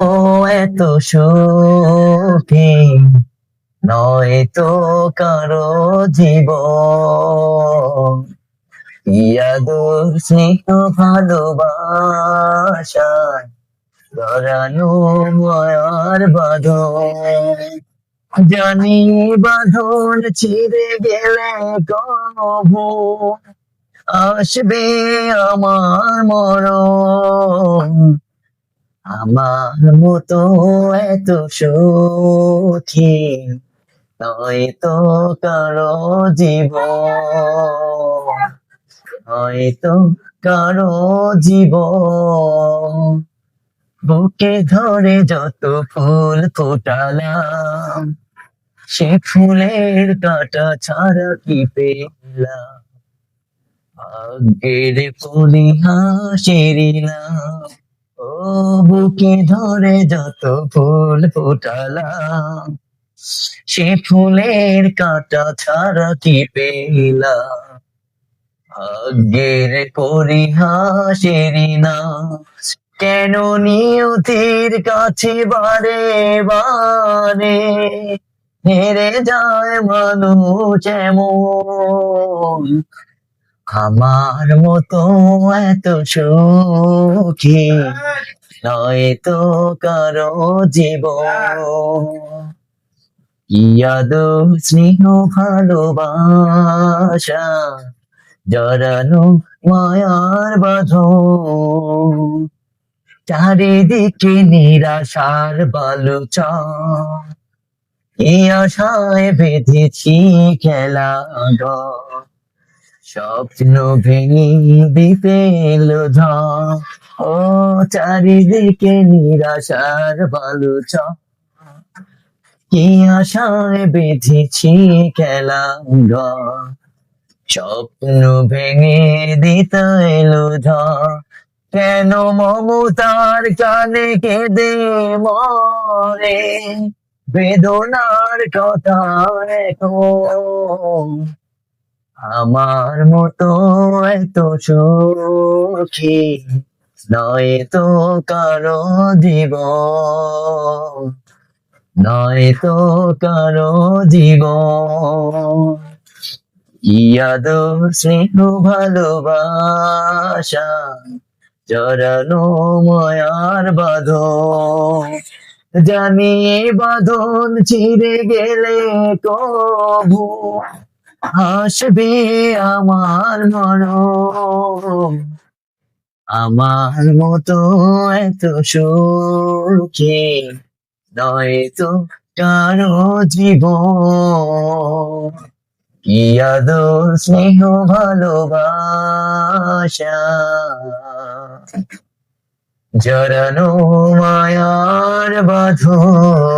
ও এত সুখী নয় তো কারও জীব ইয়াদর স্নেহ ভালোবাসায় জড়ানো মায়ার বাঁধন। জানি বাঁধন ছিঁড়ে গেলে কবু, আসবে আমার মরণ। আমার মতো এত সুখী নয়তো কারও জীবন হয়তো কারও জীব বুকে ধরে যত ফুল ফোটালাম, সে ফুলের কাটা ছাড়া কি পেলাম? ভাগ্যের পরিহাসেরিলাম ও বুকে ধরে যত ফুল ফোটালাম, সে ফুলের কাটা ছাড়া কি পেলাম ভাগ্যের পরিহাসেরি না কেন নিয়তির কাছে বারে বারে হেরে যায় মানুষ এমন? আমার মতো এত সুখী নয় তো কারও জীবন। ইয়াদ স্নেহ, ভালোবাসা জড়ানো মায়ার বাধ চারিদিকে নিরাশার বালুচা এই আশায় বেঁধেছি খেলা ঘর। স্বপ্ন ভেঙে ঝড় ও চারিদিকে নিরাশার বালুচা কি আশায় বেঁধেছি খেলা। স্বপ্ন ভেঙে দিতে এলো কেন মমতার কানে কেঁদে মরে? বেদনার কথা এখন আমার মতো এত সুখী নয় তো কারও জীবন, নয় তো কারও জীবন। ইয়াদ স্নেহ, ভালোবাসা, জড়ানো মায়ার বাঁধন। জানি বাঁধন ছিঁড়ে গেলে কবু। আসবে আমার মরণ। আমার মতো এত সুখী নয় তো কারও জীব কি আদর, স্নেহ, ভালোবাসা? জড়ানো মায়ার বাঁধন।